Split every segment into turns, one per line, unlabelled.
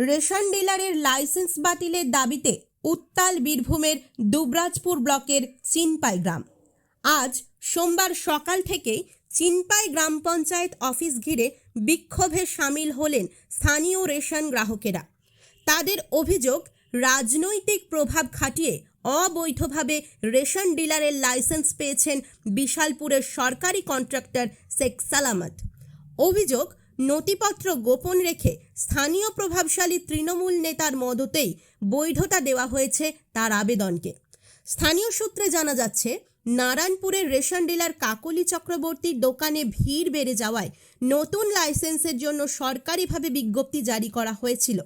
Ration ডিলারের licence বাতিলের দাবিতে উত্তাল বীরভূমের দুবরাজপুর ব্লকের চিনপাই গ্রাম। আজ সোমবার সকাল থেকেই চিনপাই গ্রাম পঞ্চায়েত অফিস ঘিরে বিক্ষোভে সামিল হলেন স্থানীয় রেশন গ্রাহকেরা। তাদের অভিযোগ, রাজনৈতিক প্রভাব খাটিয়ে অবৈধভাবে রেশন ডিলারের লাইসেন্স পেয়েছেন বিশালপুরের সরকারি কন্ট্রাক্টর শেখ সালামত। অভিযোগ নথিপত্র গোপন রেখে স্থানীয় প্রভাবশালী তৃণমূল নেতার মদতেই বৈধতা দেওয়া হয়েছে তার আবেদনকে। স্থানীয় সূত্রে জানা যাচ্ছে, নারায়ণপুরের রেশন ডিলার কাকলি চক্রবর্তীর দোকানে ভিড় বেড়ে যাওয়ায় নতুন লাইসেন্সের জন্য সরকারিভাবে বিজ্ঞপ্তি জারি করা হয়েছিল।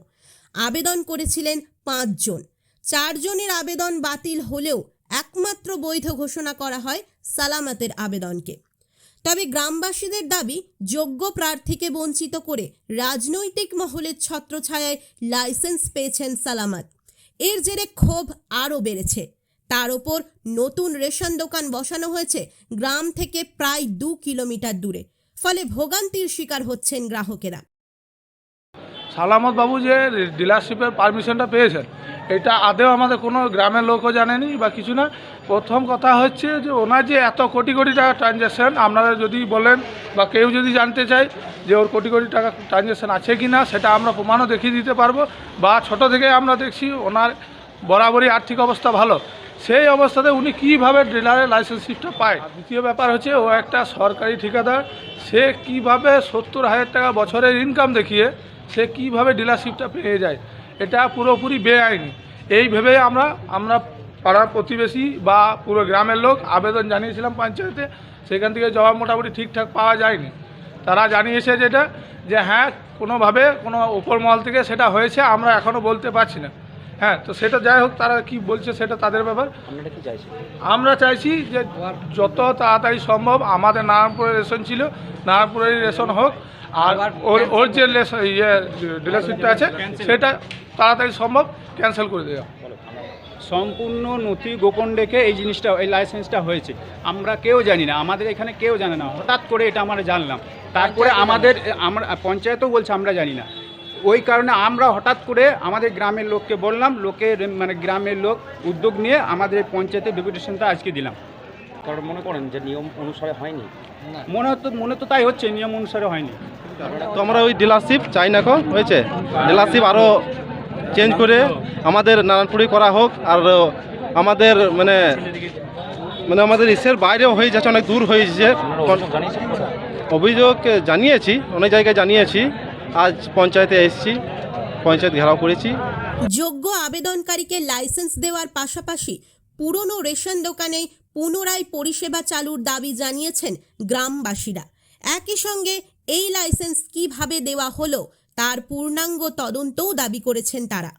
আবেদন করেছিলেন পাঁচজন। চারজনের আবেদন বাতিল হলেও একমাত্র বৈধ ঘোষণা করা হয় সালামতের আবেদনকে। তবে গ্রামবাসীদের দাবি, যোগ্য প্রার্থীকে বঞ্চিত করে রাজনৈতিক মহলের ছত্রছায়ায় লাইসেন্স পেয়েছেন সালামত। এর জেরে ক্ষোভ আরও বেড়েছে। তার ওপর নতুন রেশন দোকান বসানো হয়েছে গ্রাম থেকে প্রায় দু কিলোমিটার দূরে। ফলে ভোগান্তির শিকার হচ্ছেন গ্রাহকেরা।
সালামত বাবু যে ডিলারশিপের পারমিশনটা পেয়েছেন এটা আদেও আমাদের কোনো গ্রামের লোকও জানেনি বা কিছু না। প্রথম কথা হচ্ছে যে ওনার যে এত কোটি কোটি টাকা ট্রানজ্যাকশান আপনারা যদি বলেন বা কেউ যদি জানতে চায় যে ওর কোটি কোটি টাকা ট্রানজ্যাকশান আছে কি না সেটা আমরা প্রমাণও দেখিয়ে দিতে পারব। বা ছোট থেকে আমরা দেখছি ওনার বরাবরই আর্থিক অবস্থা ভালো। সেই অবস্থাতে উনি কীভাবে ডিলারের লাইসেন্সশিপটা পায়? দ্বিতীয় ব্যাপার হচ্ছে ও একটা সরকারি ঠিকাদার, সে কীভাবে সত্তর হাজার টাকা বছরের ইনকাম দেখিয়ে সে কীভাবে ডিলারশিপটা পেয়ে যায়? এটা পুরোপুরি বেআইনি। এই ভেবে আমরা আমরা পাড়ার প্রতিবেশী বা পুরো গ্রামের লোক আবেদন জানিয়েছিলাম পঞ্চায়েতে সেখান থেকে জবাব মোটামুটি ঠিকঠাক পাওয়া যায়নি। তারা জানিয়েছে যেটা যে হ্যাঁ কোনোভাবে কোনো ওপর মহল থেকে সেটা হয়েছে আমরা এখনও বলতে পারছি না। হ্যাঁ তো সেটা যাই হোক তারা কি বলছে সেটা তাদের ব্যাপার। আমরা চাইছি যে যত তাড়াতাড়ি সম্ভব আমাদের নারায়ণপুরের রেশন ছিল নারায়ণপুরের রেশন হোক আর ওর ওর যে ইয়ে ডিলারশিপটা আছে সেটা তাড়াতাড়ি সম্ভব ক্যান্সেল করে দেওয়া।
সম্পূর্ণ নথি গোপন রেখে এই জিনিসটা এই লাইসেন্সটা হয়েছে। আমরা কেউ জানি না আমাদের এখানে কেউ জানে না হঠাৎ করে এটা আমরা জানলাম। তারপরে আমাদের আমরা পঞ্চায়েতও বলছে আমরা জানি না। ওই কারণে আমরা হঠাৎ করে আমাদের গ্রামের লোককে বললাম লোকের মানে গ্রামের লোক উদ্যোগ নিয়ে আমাদের পঞ্চায়েতের ডেপুটেশনটা আজকে দিলাম।
কারণ মনে করেন যে নিয়ম অনুসারে হয়নি।
মনে হতো মনে তো তাই হচ্ছে নিয়ম অনুসারে হয়নি।
তো আমরা ওই ডিলারশিপ চাই না কো হয়েছে? ডিলারশিপ আরও চেঞ্জ করে আমাদের নারায়ণপুরে করা হোক আর আমাদের মানে মানে আমাদের ইসের বাইরেও হয়ে যাচ্ছে অনেক দূর হয়ে যাচ্ছে।
অভিযোগ
অভিযোগ জানিয়েছি অনেক জায়গায় জানিয়েছি। আজ পঞ্চায়েতে এসেছি পঞ্চায়েত ঘেরাও করেছি।
যোগ্য আবেদনকারীকে লাইসেন্স দেওয়ার পাশাপাশি পুরনো রেশন দোকানে পুনরায় পরিষেবা চালুর দাবি জানিয়েছেন গ্রামবাসীরা। একই সঙ্গে এই লাইসেন্স কীভাবে দেওয়া হলো, তার পূর্ণাঙ্গ তদন্তও দাবি করেছেন তারা।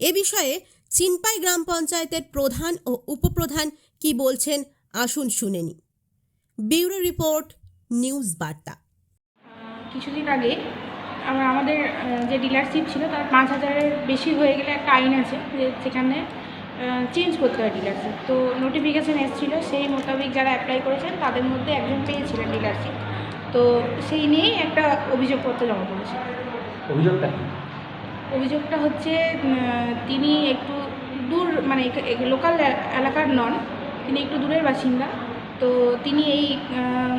এ বিষয়ে চিনপাই গ্রাম পঞ্চায়েতের প্রধান ও উপপ্রধান কি বলছেন, আসুন শুনেনি ব্যুরো রিপোর্ট, নিউজ বার্তা।
কিছুদিন আগে আমাদের যে ডিলারশিপ ছিল, তার পাঁচ হাজারের বেশি হয়ে গেলে একটা আইন আছে, যে সেখানে চেঞ্জ করতে হয় ডিলারশিপ তো নোটিফিকেশান এসেছিল সেই মোতাবেক যারা অ্যাপ্লাই করেছেন তাদের মধ্যে একজন পেয়েছিলেন ডিলারশিপ তো সেই নিয়েই একটা অভিযোগপত্র জমা করেছে
অভিযোগটা
অভিযোগটা হচ্ছে তিনি একটু দূর মানে লোকাল এলাকার নন তিনি একটু দূরের বাসিন্দা। তো তিনি এই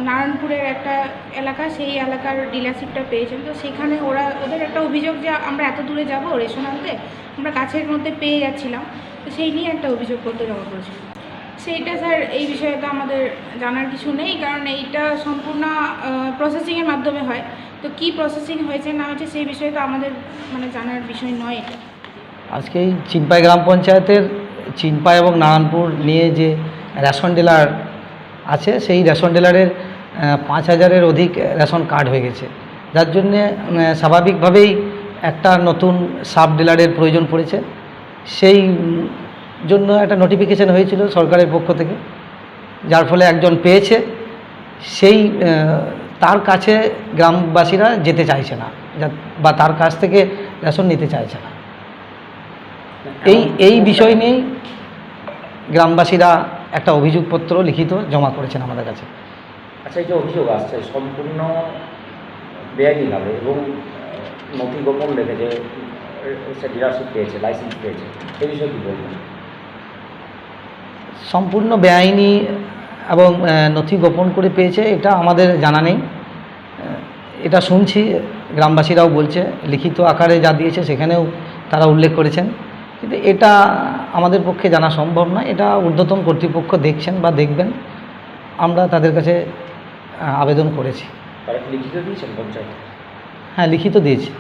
নারায়ণপুরের একটা এলাকা, সেই এলাকার ডিলারশিপটা পেয়েছেন। তো সেখানে ওরা, ওদের একটা অভিযোগ যে আমরা এত দূরে যাব রেশন আনতে আমরা কাছের মধ্যে পেয়ে যাচ্ছিলাম। তো সেই নিয়ে একটা অভিযোগ করতে জমা করেছিল সেইটা স্যার, এই বিষয়ে তো আমাদের জানার কিছু নেই, কারণ এইটা সম্পূর্ণ প্রসেসিংয়ের মাধ্যমে হয়। তো কি প্রসেসিং হয়েছে না হয়েছে সেই বিষয়ে তো আমাদের মানে জানার বিষয় নয় এটা।
আজকে চিনপাই গ্রাম পঞ্চায়েতের, চিনপাই এবং নারায়ণপুর নিয়ে যে রেশন ডিলার আছে, সেই রেশন ডিলারের পাঁচ হাজারের অধিক রেশন কার্ড হয়ে গেছে। যার জন্যে স্বাভাবিকভাবেই একটা নতুন সাব ডিলারের প্রয়োজন পড়েছে। সেই জন্য একটা নোটিফিকেশন হয়েছিল সরকারের পক্ষ থেকে, যার ফলে একজন পেয়েছে। সেই তার কাছে গ্রামবাসীরা যেতে চাইছে না বা তার কাছ থেকে রেশন নিতে চাইছে না। এই এই বিষয় নিয়েই গ্রামবাসীরা একটা অভিযোগপত্র লিখিত জমা করেছেন আমাদের কাছে।
আচ্ছা এই যে অভিযোগ আসছে সম্পূর্ণ বেআইনিভাবে এবং নথি গোপন রেখে যে সে ডিলারশিপ পেয়েছে লাইসেন্স পেয়েছে এই বিষয়ে কী বলবেন?
সম্পূর্ণ বেআইনি এবং নথি গোপন করে পেয়েছে এটা আমাদের জানা নেই। এটা শুনছি গ্রামবাসীরাও বলছে লিখিত আকারে যা দিয়েছে সেখানেও তারা উল্লেখ করেছেন। কিন্তু এটা আমাদের পক্ষে জানা সম্ভব নয়। এটা ঊর্ধ্বতন কর্তৃপক্ষ দেখছেন বা দেখবেন। আমরা তাদের কাছে আবেদন করেছি।
তারা কি লিখিত দিয়েছেন পঞ্চায়েত?
হ্যাঁ লিখিত দিয়েছি।